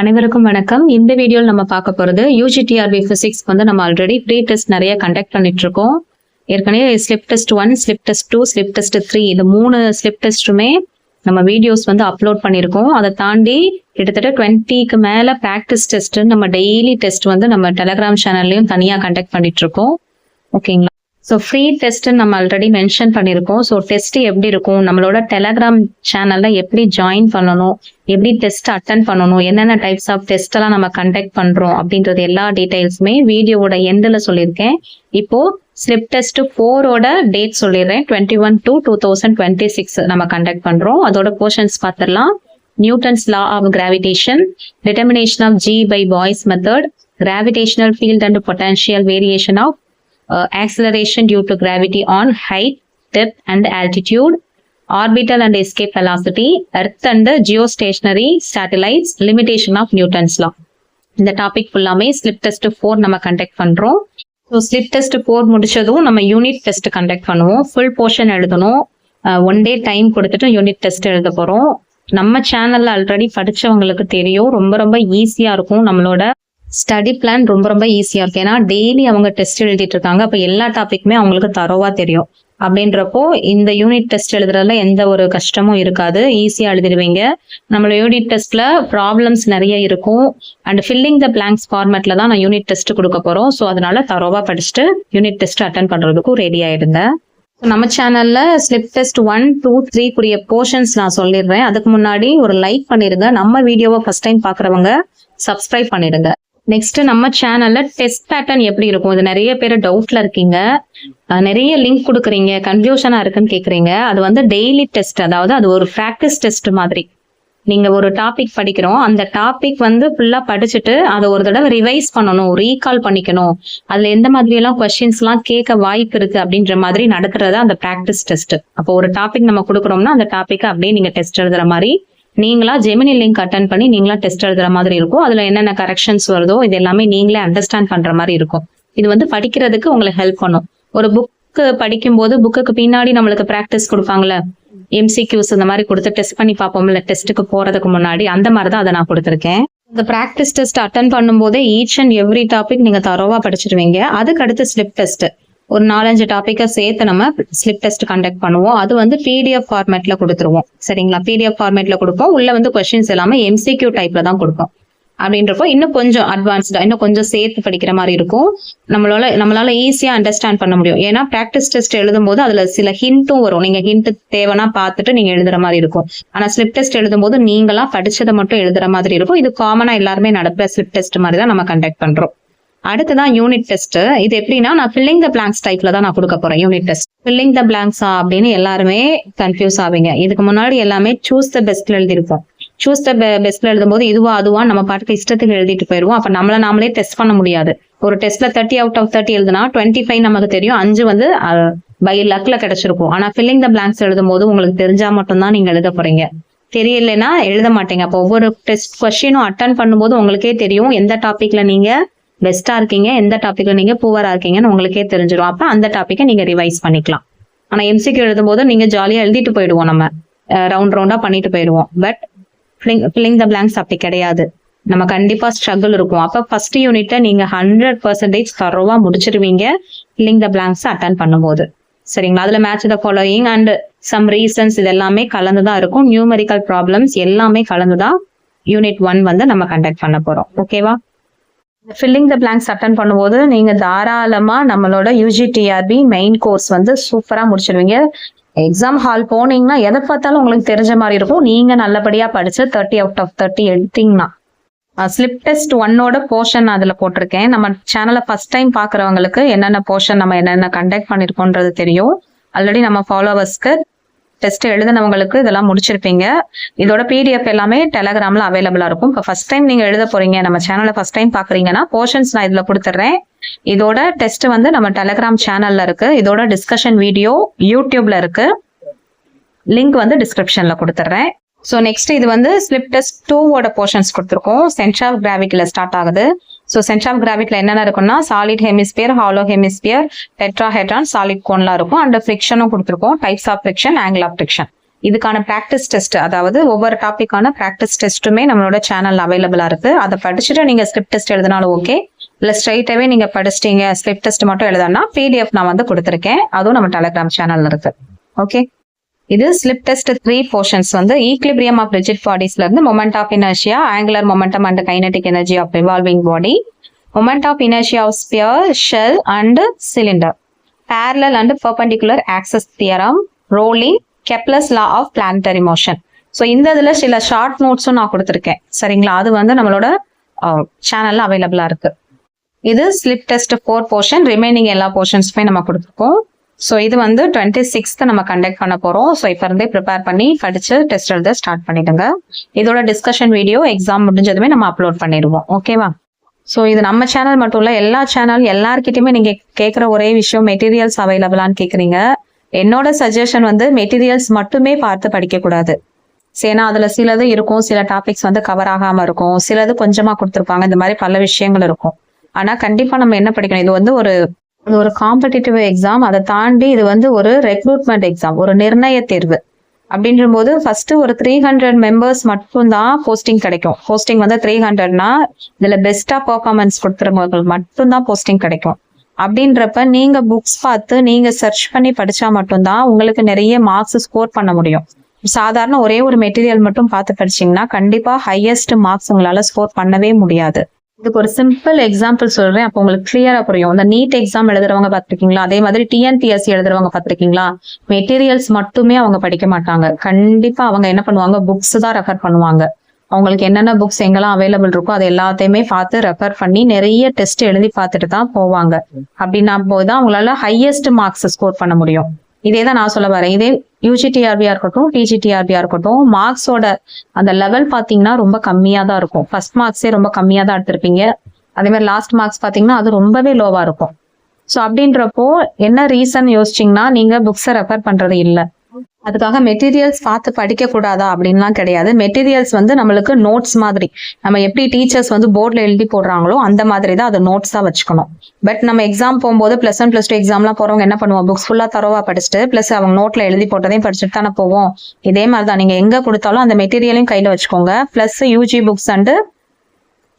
அனைவருக்கும் வணக்கம். இந்த வீடியோவில் நம்ம பார்க்க போகிறது யூஜிடிஆர்பி ஃபிசிக்ஸ் வந்து நம்ம ஆல்ரெடி ப்ரீ டெஸ்ட் நிறைய கண்டக்ட் பண்ணிட்டு இருக்கோம். ஏற்கனவே slip test one slip test two slip test three இந்த மூணு ஸ்லிப் டெஸ்ட்டுமே நம்ம வீடியோஸ் வந்து அப்லோட் பண்ணியிருக்கோம். அதை தாண்டி கிட்டத்தட்ட டுவெண்ட்டிக்கு மேலே ப்ராக்டிஸ் டெஸ்ட் நம்ம டெய்லி டெஸ்ட் வந்து நம்ம டெலகிராம் சேனல்லையும் தனியாக கண்டக்ட் பண்ணிட்டு இருக்கோம். ஓகேங்களா ஸோ ஃப்ரீ டெஸ்ட்டு நம்ம ஆல்ரெடி மென்ஷன் பண்ணியிருக்கோம் ஸோ டெஸ்ட்டு எப்படி இருக்கும்? நம்மளோட டெலகிராம் சேனலில் எப்படி ஜாயின் பண்ணணும்? எப்படி டெஸ்ட் அட்டன் பண்ணணும்? என்னென்ன டைப்ஸ் ஆஃப் டெஸ்ட்டெல்லாம் நம்ம கண்டக்ட் பண்ணுறோம் அப்படின்றது எல்லா டீட்டெயில்ஸுமே வீடியோவோட எண்டில் சொல்லியிருக்கேன். இப்போது ஸ்லிப் டெஸ்ட் ஃபோரோட டேட் சொல்லிடுறேன். Twenty one two two thousand twenty six நம்ம கண்டக்ட் பண்ணுறோம் அதோட போர்ஷன்ஸ் பார்த்துடலாம். Newton's law of gravitation determination of g by Boys method gravitational field and potential variation of uh, acceleration due to gravity on height, depth, and altitude, orbital and escape velocity, earth and geostationary satellites, limitation of Newton's law. இந்த topic ஃபுல்லாமே slip test four நம்ம conduct பண்ணுறோம் so slip test four முடிச்சதும் நம்ம unit test conduct பண்ணுவோம். Full portion எழுதணும். One day time கொடுத்துட்டு unit test எழுத போகிறோம் நம்ம சேனலில் ஆல்ரெடி படிச்சவங்களுக்கு தெரியும். ரொம்ப ரொம்ப ஈஸியாக இருக்கும் நம்மளோட ஸ்டடி பிளான் ரொம்ப ரொம்ப ஈஸியாக இருக்கு. ஏன்னா டெய்லி அவங்க டெஸ்ட் எழுதிட்டு இருக்காங்க. அப்போ எல்லா டாப்பிக்குமே அவங்களுக்கு தரோவா தெரியும். அப்படின்றப்போ இந்த யூனிட் டெஸ்ட் எழுதுறதுல எந்த ஒரு கஷ்டமும் இருக்காது. ஈஸியாக எழுதிடுவீங்க. நம்மளோட யூனிட் டெஸ்ட்ல ப்ராப்ளம்ஸ் நிறைய இருக்கும். அண்ட் ஃபில்லிங் த பிளாங்க்ஸ் ஃபார்மேட்ல தான் நான் யூனிட் டெஸ்ட் கொடுக்க போறோம். ஸோ அதனால தரோவா படிச்சுட்டு யூனிட் டெஸ்ட் அட்டன் பண்றதுக்கும் ரெடி ஆயிடுங்க. நம்ம சேனல்ல slip test one two three கூடிய போர்ஷன்ஸ் நான் சொல்லிடுறேன். அதுக்கு முன்னாடி ஒரு லைக் பண்ணிருங்க நம்ம வீடியோவை ஃபர்ஸ்ட் டைம் பாக்குறவங்க சப்ஸ்கிரைப் பண்ணிடுங்க. நெக்ஸ்ட் நம்ம சேனல்ல டெஸ்ட் பேட்டர்ன் எப்படி இருக்கும்? இது நிறைய பேர் டவுட்ல இருக்கீங்க. நிறைய லிங்க் கொடுக்குறீங்க. கன்ஃபியூஷனா இருக்குன்னு கேக்குறீங்க. அது வந்து டெய்லி டெஸ்ட் அதாவது அது ஒரு ப்ராக்டிஸ் டெஸ்ட் மாதிரி. நீங்க ஒரு டாபிக் படிக்கிறோம். அந்த டாபிக் வந்து ஃபுல்லா படிச்சுட்டு அதை ஒரு தடவை ரிவைஸ் பண்ணணும். ரீகால் பண்ணிக்கணும். அதுல எந்த மாதிரி எல்லாம் கொஸ்டின்ஸ் எல்லாம் கேட்க வாய்ப்பு இருக்கு அப்படின்ற மாதிரி நடத்துறதா அந்த ப்ராக்டிஸ் டெஸ்ட் அப்போ ஒரு டாபிக் நம்ம கொடுக்குறோம்னா அந்த டாபிக் அப்படியே நீங்க டெஸ்ட் எழுதுற மாதிரி நீங்களா ஜெமினி லிங்க் அட்டன் பண்ணி நீங்களா டெஸ்ட் எழுதுற மாதிரி இருக்கும். அதுல என்னென்ன கரெக்ஷன்ஸ் வருதோ இது எல்லாமே நீங்களே அண்டர்ஸ்டாண்ட் பண்ற மாதிரி இருக்கும். இது வந்து படிக்கிறதுக்கு உங்களுக்கு ஹெல்ப் பண்ணும். ஒரு புக்கு படிக்கும்போது புக்குக்கு பின்னாடி நம்மளுக்கு ப்ராக்டிஸ் கொடுப்பாங்கல்ல? எம்சிக்யூஸ் இந்த மாதிரி கொடுத்து டெஸ்ட் பண்ணி பார்ப்போம்ல டெஸ்ட்டுக்கு போறதுக்கு முன்னாடி. அந்த மாதிரி தான் அதை நான் கொடுத்துருக்கேன். இந்த ப்ராக்டிஸ் டெஸ்ட் அட்டன் பண்ணும்போதே ஈச் அண்ட் எவ்ரி டாபிக் நீங்க தரோவா படிச்சிருவீங்க. அதுக்கு அடுத்து ஸ்லிப் டெஸ்ட் ஒரு நாலஞ்சு டாப்பிக்கை சேர்த்து நம்ம ஸ்லிப் டெஸ்ட் கண்டக்ட் பண்ணுவோம். அது வந்து பிடிஎஃப் ஃபார்மேட்ல கொடுத்துருவோம். சரிங்களா? பிடிஎஃப் ஃபார்மேட்ல கொடுப்போம். உள்ள வந்து கொஸ்டின்ஸ் எல்லாமே எம்சிக்யூ டைப்ல தான் கொடுப்போம். அப்படின்றப்போ இன்னும் கொஞ்சம் அட்வான்ஸ்டா இன்னும் கொஞ்சம் சேர்த்து படிக்கிற மாதிரி இருக்கும். நம்மளால நம்மளால ஈஸியா அண்டர்ஸ்டாண்ட் பண்ண முடியும். ஏன்னா ப்ராக்டிஸ் டெஸ்ட் எழுதும் போது அதுல சில ஹிண்ட்டும் வரும். நீங்க ஹிண்ட் தேவைன்னா பார்த்துட்டு நீங்க எழுதுற மாதிரி இருக்கும். ஆனா ஸ்லிப் டெஸ்ட் எழுதும் போது நீங்களா படிச்சதை மட்டும் எழுதுற மாதிரி இருக்கும். இது காமனா எல்லாருமே நடப்ப ஸ்லிப் டெஸ்ட் மாதிரி தான் நம்ம கண்டக்ட் பண்றோம். அடுத்ததான் யூனிட் டெஸ்ட் இது எப்படின்னா நான் ஃபில்லிங் த பிளாங்க்ஸ் டைப்ல தான் நான் கொடுக்க போறேன் யூனிட் டெஸ்ட் ஃபில்லிங் த பிளாங்க்ஸா அப்படின்னு எல்லாருமே கன்ஃபியூஸ் ஆவீங்க. இதுக்கு முன்னாடி எல்லாமே சூஸ் த பெஸ்ட்ல எழுதிருப்போம் சூஸ் த பெஸ்ட்ல எழுதும்போது இதுவா அதுவா நம்ம பாட்டுக்கு இஷ்டத்துக்கு எழுதிட்டு போயிருவோம். அப்ப நம்மள நாமளே டெஸ்ட் பண்ண முடியாது. ஒரு டெஸ்ட்ல தேர்ட்டி அவுட் ஆஃப் தேர்ட்டி எழுதுனா டுவெண்ட்டி ஃபைவ் நமக்கு தெரியும். அஞ்சு வந்து பை லக்ல கிடைச்சிருக்கும். ஆனா ஃபில்லிங் த பிளாங்க்ஸ் எழுதும் போது உங்களுக்கு தெரிஞ்சா மட்டும்தான் நீங்க எழுத போறீங்க. தெரியலைன்னா எழுத மாட்டீங்க. அப்போ ஒவ்வொரு டெஸ்ட் கொஸ்டினும் அட்டன் பண்ணும்போது உங்களுக்கே தெரியும். எந்த டாபிக்ல நீங்க பெஸ்ட்டாக இருக்கீங்க எந்த டாப்பிக்கில் நீங்க புவரா இருக்கீங்கன்னு உங்களுக்கே தெரிஞ்சிடும் அப்போ அந்த டாப்பிக்கை நீங்க ரிவைஸ் பண்ணிக்கலாம். ஆனா எம்சிக்கு எழுதும் போது நீங்க ஜாலியா எழுதிட்டு போயிடுவோம் நம்ம. ரவுண்ட் ரவுண்டா பண்ணிட்டு போயிடுவோம். பட் ஃபில்லிங் த பிளாங்க்ஸ் அப்படி கிடையாது. நம்ம கண்டிப்பா ஸ்ட்ரகிள் இருக்கும். அப்போ ஃபர்ஸ்ட் யூனிட்டை நீங்க ஹண்ட்ரட் பர்சன்டேஜ் தரோவா முடிச்சிருவீங்க ஃபில்லிங் த பிளாங்க்ஸ் அட்டன் பண்ணும்போது. சரிங்களா? அதுல match the following and some reasons இது எல்லாமே கலந்து தான் இருக்கும். நியூமெரிக்கல் ப்ராப்ளம்ஸ் எல்லாமே கலந்து தான் யூனிட் ஒன் வந்து நம்ம கண்டக்ட் பண்ண போறோம். ஓகேவா ஃபில்லிங் த பிளாங்க்ஸ் அட்டன் பண்ணும்போது நீங்க தாராளமா நம்மளோட யூஜிடிஆர்பி மெயின் கோர்ஸ் வந்து சூப்பரா முடிச்சிருவீங்க. எக்ஸாம் ஹால் போனீங்கன்னா எதை பார்த்தாலும் உங்களுக்கு தெரிஞ்ச மாதிரி இருக்கும். நீங்க நல்லபடியா படிச்சு தேர்ட்டி அவுட் ஆஃப் தேர்ட்டி எடுத்தீங்கன்னா. ஸ்லிப் டெஸ்ட் ஒன்னோட போர்ஷன் அதுல போட்டிருக்கேன். நம்ம சேனலை ஃபர்ஸ்ட் டைம் பாக்குறவங்களுக்கு என்னென்ன போர்ஷன் நம்ம என்னென்ன கண்டக்ட் பண்ணிருக்கோன்றது தெரியும். ஆல்ரெடி நம்ம ஃபாலோவர்ஸ்க்கு டெஸ்ட் எழுதினவங்களுக்கு இதெல்லாம் முடிச்சிருப்பீங்க. இதோட பிடிஎஃப் எல்லாமே டெலகிராம்ல அவைலபிளா இருக்கும். இப்போ ஃபர்ஸ்ட் டைம் நீங்க எழுத போறீங்க நம்ம சேனலில் ஃபர்ஸ்ட் டைம் பாக்குறீங்கன்னா போர்ஷன்ஸ் நான் இதுல கொடுத்துட்றேன். இதோட டெஸ்ட் வந்து நம்ம டெலகிராம் சேனல்ல இருக்கு. இதோட டிஸ்கஷன் வீடியோ யூடியூப்ல இருக்கு. லிங்க் வந்து டிஸ்கிரிப்ஷன்ல கொடுத்துட்றேன். ஸோ நெக்ஸ்ட் இது வந்து ஸ்லிப் டெஸ்ட் டூவோட போர்ஷன்ஸ் கொடுத்துருக்கோம். சென்டர் ஆஃப் ஸ்டார்ட் ஆகுது. ஸோ சென்டர் ஆஃப் கிராவிட்டில என்னென்ன இருக்குன்னா solid hemisphere hollow hemisphere tetrahedron solid கோன்லாம் இருக்கும். அண்ட் ஃப்ரிக்ஷனும் கொடுத்துருக்கோம். Types of friction angle of friction இதுக்கான ப்ராக்டிஸ் டெஸ்ட் அதாவது ஒவ்வொரு டாப்பிக்கான ப்ராக்டிஸ் டெஸ்ட்டுமே நம்மளோட சேனல் அவைலபிளாக இருக்கு. அதை படிச்சுட்டு நீங்க ஸ்லிப் டெஸ்ட் எழுதினாலும் ஓகே இல்லை ஸ்ட்ரைட்டாகவே நீங்க படிச்சிட்டீங்க ஸ்லிப் டெஸ்ட் மட்டும் எழுதனா பிடிஎஃப் நான் வந்து கொடுத்துருக்கேன். அதுவும் நம்ம டெலிகிராம் சேனல்ல இருக்கு. ஓகே இது ஸ்லிப் டெஸ்ட் த்ரீ போர்ஷன்ஸ் வந்து ஈக்லிபிரியம் ஆஃப் ரிஜிட் பாடிஸ்ல இருந்து moment of inertia angular momentum and kinetic energy of revolving body moment of inertia of sphere shell and cylinder parallel and perpendicular axis theorem rolling Kepler's law of planetary motion so இந்த இதில் சில short நோட்ஸும் நான் கொடுத்துருக்கேன். சரிங்களா? அது வந்து நம்மளோட சேனல்ல அவைலபிளா இருக்கு. இது slip test four portion remaining எல்லா போர்ஷன்ஸுமே நம்ம கொடுத்துருக்கோம். ஸோ இது வந்து டுவெண்ட்டி சிக்ஸ்த் நம்ம கண்டக்ட் பண்ண போறோம். ஸோ இப்போ இருந்தே ப்ரிப்பேர் பண்ணி படிச்சு டெஸ்ட் எழுத ஸ்டார்ட் பண்ணிடுங்க. இதோட டிஸ்கஷன் வீடியோ எக்ஸாம் முடிஞ்சதுமே நம்ம அப்லோட் பண்ணிடுவோம். ஓகேவா ஸோ இது நம்ம சேனல் மட்டும் இல்ல எல்லா சேனல் எல்லாருக்கிட்டையுமே நீங்க கேட்குற ஒரே விஷயம் மெட்டீரியல்ஸ் அவைலபிளான்னு கேட்குறீங்க என்னோட சஜஷன் வந்து மெட்டீரியல்ஸ் மட்டுமே பார்த்து படிக்க கூடாது. ஏன்னா அதுல சிலது இருக்கும் சில டாபிக்ஸ் வந்து கவர் ஆகாம இருக்கும். சிலது கொஞ்சமா கொடுத்துருப்பாங்க. இந்த மாதிரி பல விஷயங்கள் இருக்கும். ஆனா கண்டிப்பா நம்ம என்ன படிக்கணும்? இது வந்து ஒரு இது ஒரு காம்படிட்டிவ் எக்ஸாம் அதை தாண்டி இது வந்து ஒரு ரெக்ரூட்மெண்ட் எக்ஸாம் ஒரு நிர்ணய தேர்வு. அப்படின்ற போது ஃபர்ஸ்ட் ஒரு த்ரீ ஹண்ட்ரட் மெம்பர்ஸ் மட்டும்தான் போஸ்டிங் கிடைக்கும். போஸ்டிங் வந்து த்ரீ ஹண்ட்ரட்னா இதுல பெஸ்டா பர்ஃபார்மன்ஸ் கொடுத்துறவங்களுக்கு மட்டும்தான் போஸ்டிங் கிடைக்கும். அப்படின்றப்ப நீங்க புக்ஸ் பார்த்து நீங்க சர்ச் பண்ணி படிச்சா மட்டும்தான் உங்களுக்கு நிறைய மார்க்ஸ் ஸ்கோர் பண்ண முடியும். சாதாரண ஒரே ஒரு மெட்டீரியல் மட்டும் பார்த்து படிச்சீங்கன்னா கண்டிப்பா ஹையஸ்ட் மார்க்ஸ் உங்களால ஸ்கோர் பண்ணவே முடியாது. இதுக்கு ஒரு சிம்பிள் எக்ஸாம்பிள் சொல்றேன். அப்போ உங்களுக்கு கிளியரா புரியும். இந்த நீட் எக்ஸாம் எழுதுறவங்க பார்த்துருக்கீங்களா? அதே மாதிரி டிஎன்பிஎஸ்சி எழுதுறவங்க பார்த்துருக்கீங்களா? மெட்டீரியல்ஸ் மட்டுமே அவங்க படிக்க மாட்டாங்க. கண்டிப்பா அவங்க என்ன பண்ணுவாங்க? புக்ஸ் தான் ரெஃபர் பண்ணுவாங்க. அவங்களுக்கு என்னென்ன புக்ஸ் எங்கெல்லாம் அவைலபிள் இருக்கோ அது எல்லாத்தையுமே பார்த்து ரெஃபர் பண்ணி நிறைய டெஸ்ட் எழுதி பார்த்துட்டு தான் போவாங்க. அப்படின்னா போதுதான் அவங்களால ஹையஸ்ட் மார்க்ஸ் ஸ்கோர் பண்ண முடியும். இதே தான் நான் சொல்ல வரேன். இதே யூஜிடிஆர்பியா இருக்கட்டும் டிஜிடிஆர்பியா இருக்கட்டும் மார்க்ஸோட அந்த லெவல் பார்த்தீங்கன்னா ரொம்ப கம்மியாக தான் இருக்கும் ஃபர்ஸ்ட் மார்க்ஸே ரொம்ப கம்மியாக தான் எடுத்திருப்பீங்க. அதே மாதிரி லாஸ்ட் மார்க்ஸ் பார்த்தீங்கன்னா அது ரொம்பவே லோவாக இருக்கும். ஸோ அப்படின்றப்போ என்ன ரீசன் யோசிச்சிங்கன்னா நீங்கள் புக்ஸை ரெஃபர் பண்ணுறது இல்லை. அதுக்காக மெட்டீரியல்ஸ் பார்த்து படிக்க கூடாதா அப்படின்லாம் கிடையாது. மெட்டீரியல்ஸ் வந்து நம்மளுக்கு நோட்ஸ் மாதிரி. நம்ம எப்படி டீச்சர்ஸ் வந்து போர்டில் எழுதி போடுறாங்களோ அந்த மாதிரி தான் அதை நோட்ஸாக வச்சுக்கணும். பட் நம்ம எக்ஸாம் போகும்போது பிளஸ் ஒன் ப்ளஸ் டூ எக்ஸாம்லாம் போகிறவங்க என்ன பண்ணுவோம் புக்ஸ் ஃபுல்லாக தரவா படிச்சுட்டு ப்ளஸ் அவங்க நோட்டில் எழுதி போட்டதையும் படிச்சுட்டு தானே போவோம். இதே மாதிரி தான் நீங்கள் எங்கே கொடுத்தாலும் அந்த மெட்டீரியலையும் கையில் வச்சுக்கோங்க. Plus UG books and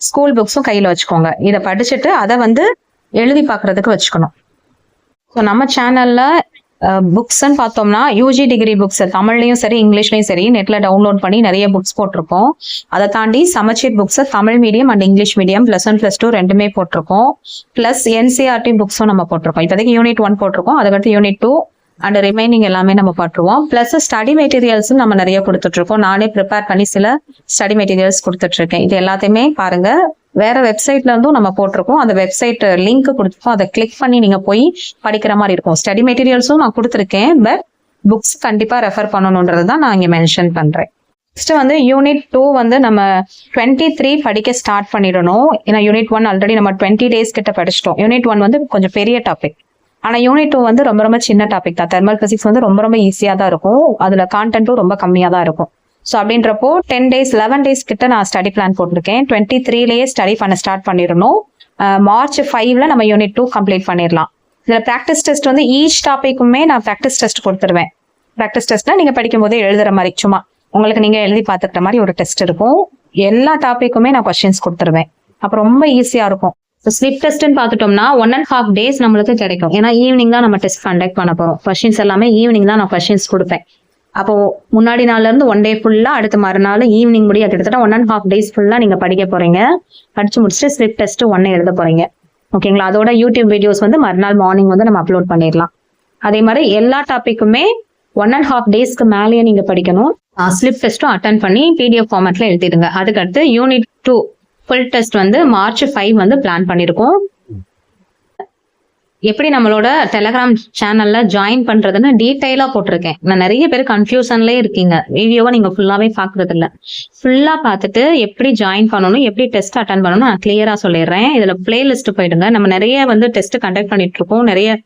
school புக்ஸும் கையில் வச்சுக்கோங்க. இதை படிச்சுட்டு அதை வந்து எழுதி பார்க்கறதுக்கு வச்சுக்கணும். ஸோ நம்ம சேனலில் புக்ஸ்ன்னு பார்த்தோம்னா யூஜி டிகிரி புக்ஸ் தமிழ்லையும் சரி இங்கிலீஷ்லையும் சரி நெட்ல டவுன்லோட் பண்ணி நிறைய புக்ஸ் போட்டிருக்கோம். அதை தாண்டி சமச்சீர் books Tamil medium and English medium plus one plus two ரெண்டுமே போட்டிருக்கோம். பிளஸ் என்சிஆர்டி புக்ஸும் நம்ம போட்டிருக்கோம். இப்போதைக்கு யூனிட் ஒன் போட்டிருக்கோம். அதுக்கடுத்து யூனிட் டூ அண்ட் ரிமைனிங் எல்லாமே நம்ம போட்டுருவோம் ப்ளஸ் ஸ்டடி மெட்டீரியல்ஸும் நம்ம நிறைய கொடுத்துட்ருக்கோம். நானே ப்ரிப்பேர் பண்ணி சில ஸ்டடி மெட்டீரியல்ஸ் கொடுத்துட்ருக்கேன். இது எல்லாத்தையுமே பாருங்கள் வேற வெப்சைட்ல இருந்தும் நம்ம போட்டிருக்கோம். அந்த வெப்சைட் லிங்க் கொடுத்துருக்கோம். அதை கிளிக் பண்ணி நீங்க போய் படிக்கிற மாதிரி இருக்கும். ஸ்டடி மெட்டீரியல்ஸும் நான் கொடுத்துருக்கேன். பட் புக்ஸ் கண்டிப்பா ரெஃபர் பண்ணணுன்றது தான் நான் இங்க மென்ஷன் பண்றேன். நெக்ஸ்ட் வந்து யூனிட் டூ வந்து நம்ம டுவெண்ட்டி த்ரீ படிக்க ஸ்டார்ட் பண்ணிடணும். ஏன்னா யூனிட் ஒன் ஆல்ரெடி நம்ம டுவெண்ட்டி டேஸ் கிட்ட படிச்சிட்டோம். யூனிட் ஒன் வந்து கொஞ்சம் பெரிய டாபிக் ஆனால் யூனிட் டூ வந்து ரொம்ப ரொம்ப சின்ன டாபிக் தான். தெர்மல் ஃபிசிக்ஸ் வந்து ரொம்ப ரொம்ப ஈஸியாக தான் இருக்கும். அதில் கான்டென்ட்டும் ரொம்ப கம்மியாக தான் இருக்கும். ஸோ அப்படின்றப்போ டென் டேஸ் லெவன் டேஸ் கிட்ட நான் ஸ்டடி பிளான் போட்டிருக்கேன். டுவெண்ட்டி த்ரீலேயே ஸ்டடி பண்ண ஸ்டார்ட் பண்ணிடணும். மார்ச் ஃபைவ்ல நம்ம யூனிட் டூ கம்ப்ளீட் பண்ணிடலாம். இதில் ப்ராக்டிஸ் டெஸ்ட் வந்து ஈச் டாப்பிக்குமே நான் ப்ராக்டிஸ் டெஸ்ட் கொடுத்துருவேன். ப்ராக்டிஸ் டெஸ்ட்னா நீங்கள் படிக்கும் போதே எழுதுற மாதிரி சும்மா உங்களுக்கு நீங்கள் எழுதி பார்த்துக்கிற மாதிரி ஒரு டெஸ்ட் இருக்கும். எல்லா டாப்பிக்குமே நான் கொஸ்டின்ஸ் கொடுத்துருவேன். அப்போ ரொம்ப ஈஸியாக இருக்கும். ஸோ ஸ்லிப் டெஸ்ட்னு பார்த்துட்டோம்னா ஒன் அண்ட் ஹாஃப் டேஸ் நம்மளுக்கு கிடைக்கும். ஏன்னா ஈவினிங் தான் நம்ம டெஸ்ட் கண்டக்ட் பண்ண போகிறோம் கொஷின்ஸ் எல்லாமே ஈவினிங் தான் நான் கொஷின்ஸ் கொடுப்பேன். அப்போ முன்னாடி நாள்ல இருந்து ஒன் டே ஃபுல்லா அடுத்த மறுநாள் ஈவினிங் முடிய கிட்டத்தட்ட ஒன் அண்ட் ஹாஃப் டேஸ் ஃபுல்லா நீங்க படிக்க போறீங்க. படிச்சு முடிச்சுட்டு ஸ்லிப் டெஸ்ட் ஒன்னு எழுத போறீங்க. ஓகேங்களா அதோட யூடியூப் வீடியோஸ் வந்து மறுநாள் மார்னிங் வந்து நம்ம அப்லோட் பண்ணிடலாம். அதே மாதிரி எல்லா டாப்பிக்குமே ஒன் அண்ட் ஹாஃப் டேஸ்க்கு மேலேயே நீங்க படிக்கணும். ஸ்லிப் டெஸ்ட்டும் அட்டன் பண்ணி பிடிஎஃப் ஃபார்மேட்ல எழுதிடுங்க. அதுக்கடுத்து யூனிட் டூ ஃபுல் டெஸ்ட் வந்து மார்ச் ஃபைவ் வந்து பிளான் பண்ணியிருக்கோம் எப்படி நம்மளோட டெலகிராம் சேனல்ல ஜாயின் பண்றதுன்னு டீட்டெயிலா போட்டிருக்கேன். நான் நிறைய பேர் கன்ஃபியூஷன்லயே இருக்கீங்க. வீடியோவை நீங்க ஃபுல்லாவே பாக்குறது இல்ல ஃபுல்லா பார்த்துட்டு எப்படி ஜாயின் பண்ணணும் எப்படி டெஸ்ட் அட்டன் பண்ணணும் நான் கிளியரா சொல்லிடுறேன். இதுல பிளேலிஸ்ட் போயிடுங்க. நம்ம நிறைய வந்து டெஸ்ட் கண்டக்ட் பண்ணிட்டு இருக்கோம் நிறைய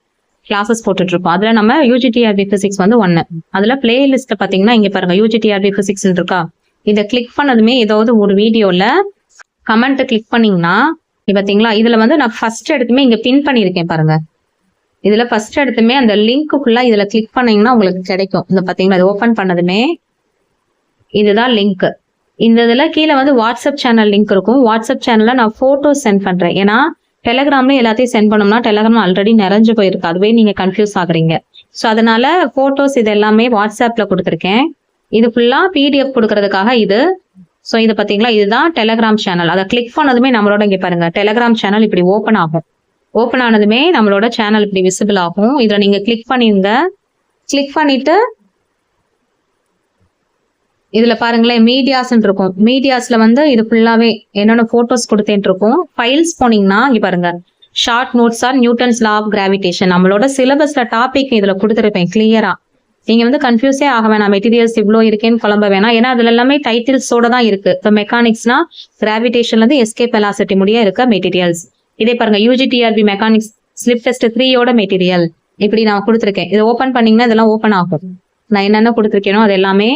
கிளாஸஸ் போட்டுட்டு இருக்கோம் அதுல நம்ம யூஜிடிஆர்பி பிசிக்ஸ் வந்து ஒன்னு அதுல பிளேலிஸ்ட் பாத்தீங்கன்னா இங்க பாருங்க யூஜிடிஆர்பி பிசிக்ஸ் இருக்கா? இதை கிளிக் பண்ணதுமே ஏதாவது ஒரு வீடியோல கமெண்ட் கிளிக் பண்ணீங்கன்னா பார்த்தீங்களா இதுல வந்து நான் ஃபர்ஸ்ட் எடுத்துமே இங்க பின் பண்ணியிருக்கேன் பாருங்க. இதுல ஃபர்ஸ்ட் எடுத்துமே அந்த லிங்க் ஃபுல்லா இதுல கிளிக் பண்ணீங்கன்னா உங்களுக்கு கிடைக்கும். இந்த பாத்தீங்களா இது ஓபன் பண்ணதுமே. இதுதான் லிங்க் இந்த இதுல கீழே வந்து வாட்ஸ்அப் சேனல் லிங்க் இருக்கும். வாட்ஸ்அப் சேனல்ல நான் போட்டோஸ் சென்ட் பண்றேன். ஏன்னா டெலகிராம்ல எல்லாத்தையும் சென்ட் பண்ணோம்னா டெலகிராம் ஆல்ரெடி நிறைஞ்சு போயிருக்கு. அதுவே நீங்க கன்ஃபியூஸ் ஆகுறீங்க. ஸோ அதனால போட்டோஸ் இது எல்லாமே வாட்ஸ்அப்ல கொடுத்துருக்கேன். இது ஃபுல்லா பிடிஎஃப் கொடுக்கறதுக்காக இது ஸோ இது பார்த்தீங்களா இதுதான் டெலகிராம் சேனல் அதை கிளிக் பண்ணதுமே நம்மளோட இங்கே பாருங்க. டெலகிராம் சேனல் இப்படி ஓப்பன் ஆகும். ஓப்பன் ஆனதுமே நம்மளோட சேனல் இப்படி விசிபிள் ஆகும். இதில் நீங்க கிளிக் பண்ணிருங்க. கிளிக் பண்ணிட்டு இதில் பாருங்களேன் மீடியாஸ்ன்னு இருக்கும். மீடியாஸில் வந்து இது ஃபுல்லாகவே என்னென்ன ஃபோட்டோஸ் கொடுத்தேன் இருக்கும். ஃபைல்ஸ் போனீங்கன்னா இங்கே பாருங்க. Short notes are Newton's law of gravitation நம்மளோட சிலபஸில் டாபிக் இதில் கொடுத்துருப்பேன். கிளியராக நீங்கள் வந்து கன்ஃபியூஸே ஆக வேணாம். மெட்டீரியல்ஸ் இவ்வளோ இருக்கேன்னு குழம்ப வேணாம். ஏன்னா அதில் எல்லாமே டைட்டில்ஸோட தான் இருக்கு. இப்போ மெக்கானிக்ஸ்னா கிராவிடேஷன்லேருந்து எஸ்கே எஸ்கேப் வெலாசிட்டி முடிய இருக்க மெட்டீரியல்ஸ் இதே பாருங்க யூஜிடிஆர்பி மெக்கானிக்ஸ் ஸ்லிப் டெஸ்ட் த்ரீயோட மெட்டீரியல் இப்படி நான் கொடுத்துருக்கேன். இதை ஓப்பன் பண்ணீங்கன்னா இதெல்லாம் ஓப்பன் ஆகும். நான் என்னென்ன கொடுத்துருக்கேனோ அது எல்லாமே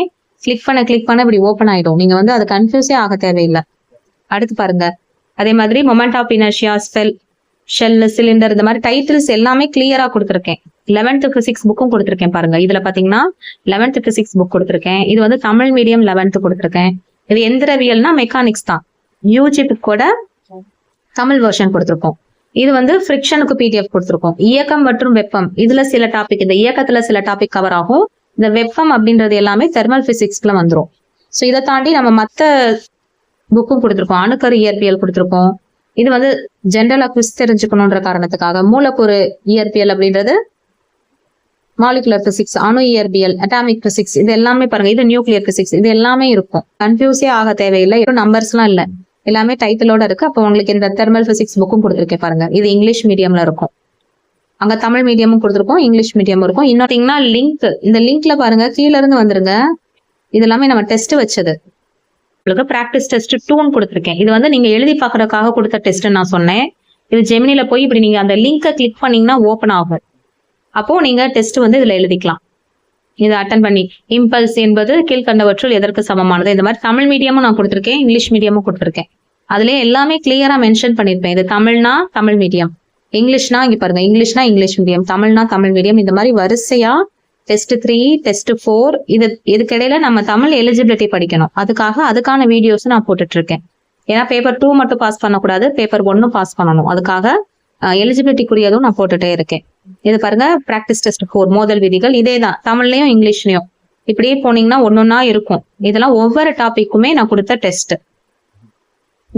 கிளிக் பண்ண கிளிக் பண்ண இப்படி ஓப்பன் ஆகிடும் நீங்கள் வந்து அது கன்ஃபியூஸே ஆக தேவையில்லை. அடுத்து பாருங்க. அதே மாதிரி moment of inertia spell shell cylinder இந்த மாதிரி டைட்டில்ஸ் எல்லாமே கிளியரா கொடுத்துருக்கேன். லெவன்த் பிசிக்ஸ் புக்கும் கொடுத்துருக்கேன் பாருங்க. இதுல பாத்தீங்கன்னா லெவன்த் பிசிக்ஸ் புக் கொடுத்துருக்கேன். இது வந்து தமிழ் மீடியம் லெவன்த் கொடுத்துருக்கேன். இது எந்திரவியல்னா மெக்கானிக்ஸ் தான். யூஜிபிக்கோட கூட தமிழ் வெர்ஷன் கொடுத்துருக்கோம். இது வந்து ஃப்ரிக்ஷனுக்கு பிடிஎஃப் கொடுத்துருக்கோம். இயக்கம் மற்றும் வெப்பம். இதுல சில டாபிக் இந்த இயக்கத்துல சில டாபிக் கவர் ஆகும். இந்த வெப்பம் அப்படின்றது எல்லாமே தெர்மல் பிசிக்ஸ்ல வந்துரும். ஸோ இதை தாண்டி நம்ம மற்ற புக்கும் கொடுத்துருக்கோம். அணுக்கரு இயற்பியல் கொடுத்துருக்கோம். இது வந்து ஜென்ரலா குவிஸ் தெரிஞ்சுக்கணுன்ற காரணத்துக்காக. மூலக்கூறு இயற்பியல் அப்படின்றது மாலிகுலர் பிசிக்ஸ் அணு இயற்பியல் அட்டாமிக் பிசிக்ஸ் இது எல்லாமே பாருங்க. இது நியூக்ளியர் பிசிக்ஸ் இது எல்லாமே இருக்கும். கன்ஃபியூஸே ஆக தேவையில்லை. நம்பர்ஸ்லாம் இல்ல. எல்லாமே டைட்டிலோட இருக்கு. அப்போ உங்களுக்கு இந்த தெர்மல் பிசிக்ஸ் புக்கும் கொடுத்துருக்கேன் பாருங்க. இது இங்கிலீஷ் மீடியம்ல இருக்கும். அங்க தமிழ் மீடியமும் கொடுத்துருக்கோம். இங்கிலீஷ் மீடியமும் இருக்கும். இன்னொருத்தீங்கன்னா லிங்க் இந்த லிங்க்ல பாருங்க. கீழ இருந்து வந்துருங்க. இது எல்லாமே நம்ம டெஸ்ட் வச்சது. உங்களுக்கு ப்ராக்டிஸ் டெஸ்ட் டூன்னு கொடுத்துருக்கேன். இது வந்து நீங்கள் எழுதி பார்க்குறதுக்காக கொடுத்த டெஸ்ட் நான் சொன்னேன். இது ஜெமினியில் போய் இப்படி நீங்கள் அந்த லிங்கை கிளிக் பண்ணீங்கன்னா ஓப்பன் ஆகும். அப்போது நீங்கள் டெஸ்ட் வந்து இதில் எழுதிக்கலாம். இதை அட்டன் பண்ணி. இம்பல்ஸ் என்பது கீழ்கண்டவற்றுள் எதற்கு சமமானது? இந்த மாதிரி தமிழ் மீடியமும் நான் கொடுத்துருக்கேன் இங்கிலீஷ் மீடியமும் கொடுத்துருக்கேன். அதுலேயே எல்லாமே கிளியராக மென்ஷன் பண்ணியிருப்பேன். இது தமிழ்னா தமிழ் மீடியம் இங்கிலீஷ்னா இங்கே பாருங்க இங்கிலீஷ்னா இங்கிலீஷ் மீடியம் தமிழ்னா தமிழ் மீடியம் இந்த மாதிரி வரிசையாக டெஸ்ட் த்ரீ டெஸ்ட் ஃபோர் இது இதுக்கிடையில நம்ம தமிழ் எலிஜிபிலிட்டி படிக்கணும். அதுக்காக அதுக்கான வீடியோஸ் நான் போட்டுட்டு இருக்கேன் ஏன்னா பேப்பர் டூ மட்டும் பாஸ் பண்ணக்கூடாது பேப்பர் ஒன்னும் பாஸ் பண்ணணும். அதுக்காக எலிஜிபிலிட்டிக்குரியதும் நான் போட்டுட்டே இருக்கேன். இது பாருங்க ப்ராக்டிஸ் டெஸ்ட் ஃபோர் மோதல் விதிகள் இதே தான். தமிழ்லையும் இங்கிலீஷ்லயும். இப்படியே போனீங்கன்னா ஒன்னொன்னா இருக்கும். இதெல்லாம் ஒவ்வொரு டாபிக்குமே நான் கொடுத்த டெஸ்ட்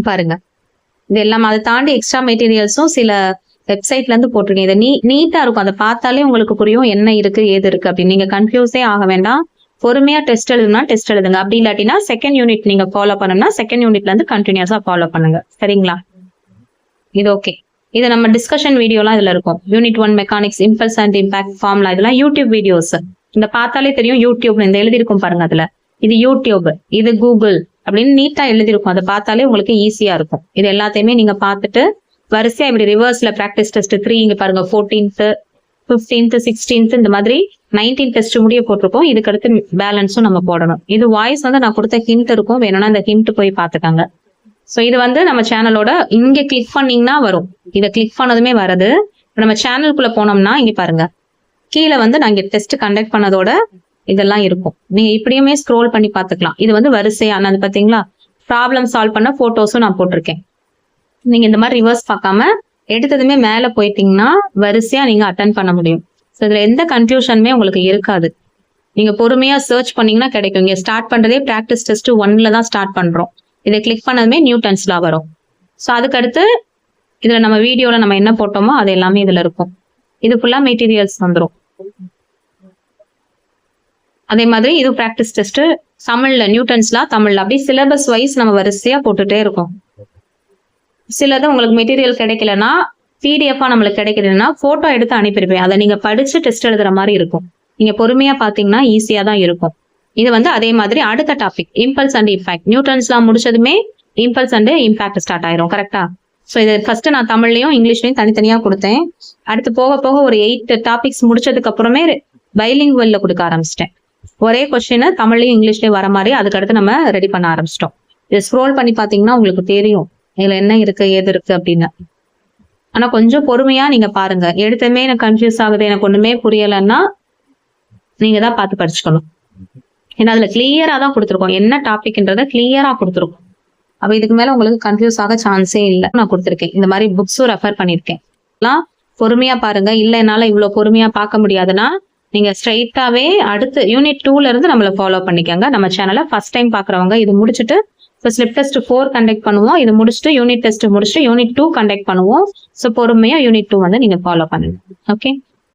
பாருங்க. இது எல்லாம் அதை தாண்டி எக்ஸ்ட்ரா மெட்டீரியல்ஸும் சில வெப்சைட்ல இருந்து போட்டிருக்கேன் இதை நீ நீட்டா இருக்கும். அதை பார்த்தாலே உங்களுக்கு புரியும் என்ன இருக்கு ஏது இருக்கு அப்படின்னு. நீங்க கன்ஃபியூஸே ஆக வேண்டாம். பொறுமையா டெஸ்ட் எழுதுனா டெஸ்ட் எழுதுங்க. அப்படி இல்லாட்டினா செகண்ட் யூனிட் நீங்க ஃபாலோ பண்ணணும்னா செகண்ட் யூனிட்ல இருந்து கண்டினியூஸா ஃபாலோ பண்ணுங்க. சரிங்களா? இது ஓகே இது நம்ம டிஸ்கஷன் வீடியோலாம் இதுல இருக்கும். Unit one mechanics impulse and impact ஃபார்ம்லாம் இதெல்லாம் யூடியூப் வீடியோஸ் இந்த பார்த்தாலே தெரியும் யூடியூப் இந்த எழுதியிருக்கும் பாருங்க அதுல. இது யூடியூப் இது கூகுள் அப்படின்னு நீட்டா எழுதியிருக்கும். அதை பார்த்தாலே உங்களுக்கு ஈஸியா இருக்கும். இது எல்லாத்தையுமே நீங்க பார்த்துட்டு வரிசையா இப்படி ரிவர்ஸில் ப்ராக்டிஸ் டெஸ்ட் த்ரீ இங்கே பாருங்கள் ஃபோர்டீன்த்து ஃபிஃப்டீன்த்து சிக்ஸ்டீன்த் இந்த மாதிரி நைன்டீன் டெஸ்ட் முடிய போட்டிருக்கோம். இதுக்கடுத்து பேலன்ஸும் நம்ம போடணும். இது வாய்ஸ் வந்து நான் கொடுத்த ஹிண்ட் இருக்கும். வேணும்னா இந்த ஹிண்ட் போய் பார்த்துக்கோங்க. ஸோ இது வந்து நம்ம சேனலோட இங்கே கிளிக் பண்ணிங்கன்னா வரும். இதை கிளிக் பண்ணதுமே வருது. இப்போ நம்ம சேனலுக்குள்ளே போனோம்னா இங்கே பாருங்க. கீழே வந்து நாங்கள் டெஸ்ட் கண்டக்ட் பண்ணதோட இதெல்லாம் இருக்கும். நீங்கள் இப்படியுமே ஸ்க்ரோல் பண்ணி பார்த்துக்கலாம். இது வந்து வரிசையானது பார்த்தீங்களா? ப்ராப்ளம் சால்வ் பண்ண ஃபோட்டோஸும் நான் போட்டிருக்கேன். நீங்க இந்த மாதிரி ரிவர்ஸ் பார்க்காம எடுத்ததுமே மேல போயிட்டீங்கன்னா வரிசையா நீங்க அட்டன் பண்ண முடியும். ஸோ இதுல எந்த கன்ஃபியூஷனுமே உங்களுக்கு இருக்காது. நீங்க பொறுமையா சர்ச் பண்ணீங்கன்னா கிடைக்கும். இங்க ஸ்டார்ட் பண்றதே ப்ராக்டிஸ் டெஸ்ட் ஒன்ல தான் ஸ்டார்ட் பண்றோம். இதை கிளிக் பண்ணதுமே நியூட்டன்ஸ்லாம் வரும். ஸோ அதுக்கடுத்து இதுல நம்ம வீடியோல நம்ம என்ன போட்டோமோ அது எல்லாமே இதுல இருக்கும். இது ஃபுல்லா மெட்டீரியல்ஸ் வந்துரும். அதே மாதிரி இது ப்ராக்டிஸ் டெஸ்ட் தமிழ்ல நியூட்டன்ஸ்லாம் தமிழ்ல. அப்படியே சிலபஸ் வைஸ் நம்ம வரிசையா போட்டுட்டே இருக்கோம். சிலது உங்களுக்கு மெட்டீரியல் கிடைக்கலன்னா பிடிஎஃபாக நம்மளுக்கு கிடைக்கலன்னா ஃபோட்டோ எடுத்து அனுப்பியிருப்பேன். அதை நீங்கள் படித்து டெஸ்ட் எழுதுகிற மாதிரி இருக்கும். நீங்கள் பொறுமையாக பார்த்தீங்கன்னா ஈஸியாக தான் இருக்கும். இது வந்து அதே மாதிரி அடுத்த டாபிக் இம்பல்ஸ் அண்ட் இம்பாக்ட் நியூட்ரன்ஸ்லாம் முடிச்சதுமே இம்பல்ஸ் அண்ட் இம்பாக்ட் ஸ்டார்ட் ஆயிரும் கரெக்டா ஸோ இது ஃபர்ஸ்ட் நான் தமிழ்லையும் இங்கிலீஷ்லையும் தனித்தனியாக கொடுத்தேன். அடுத்து போக போக ஒரு எயிட் டாபிக்ஸ் முடிச்சதுக்கு அப்புறமே பைலிங் வெல்ல கொடுக்க ஆரம்பிச்சிட்டேன். ஒரே கொஸ்டினை தமிழ்லையும் இங்கிலீஷ்லையும் வர மாதிரி அதுக்கடுத்து நம்ம ரெடி பண்ண ஆரம்பிச்சிட்டோம். இதை ஸ்க்ரோல் பண்ணி பார்த்தீங்கன்னா உங்களுக்கு தெரியும். இதுல என்ன இருக்கு ஏது இருக்கு அப்படின்னு. ஆனா கொஞ்சம் பொறுமையா நீங்க பாருங்க. எடுத்தமே எனக்கு கன்ஃபியூஸ் ஆகுது. எனக்கு ஒண்ணுமே புரியலைன்னா நீங்க தான் பார்த்து படிச்சுக்கணும். ஏன்னா அதுல கிளியரா தான் கொடுத்துருக்கோம். என்ன டாபிக்ன்றத கிளியரா கொடுத்துருக்கோம். அப்ப இதுக்கு மேல உங்களுக்கு கன்ஃபியூஸ் ஆக சான்ஸே இல்லை. நான் கொடுத்துருக்கேன். இந்த மாதிரி புக்ஸும் ரெஃபர் பண்ணிருக்கேன் பொறுமையா பாருங்க. இல்ல என்னால இவ்வளவு பொறுமையா பார்க்க முடியாதுன்னா நீங்க ஸ்ட்ரைட்டாவே அடுத்து யூனிட் டூல இருந்து நம்மள ஃபாலோ பண்ணிக்கோங்க. நம்ம சேனலை ஃபர்ஸ்ட் டைம் பாக்குறவங்க இது முடிச்சுட்டு இப்போ ஸ்லிப் டெஸ்ட் ஃபோர் கண்டக்ட் பண்ணுவோம். இது முடிச்சுட்டு யூனிட் டெஸ்ட் முடிச்சுட்டு யூனிட் டூ கண்டக்ட் பண்ணுவோம். ஸோ பொறுமையா யூனிட் டூ வந்து நீங்க ஃபாலோ பண்ணுங்க. ஓகே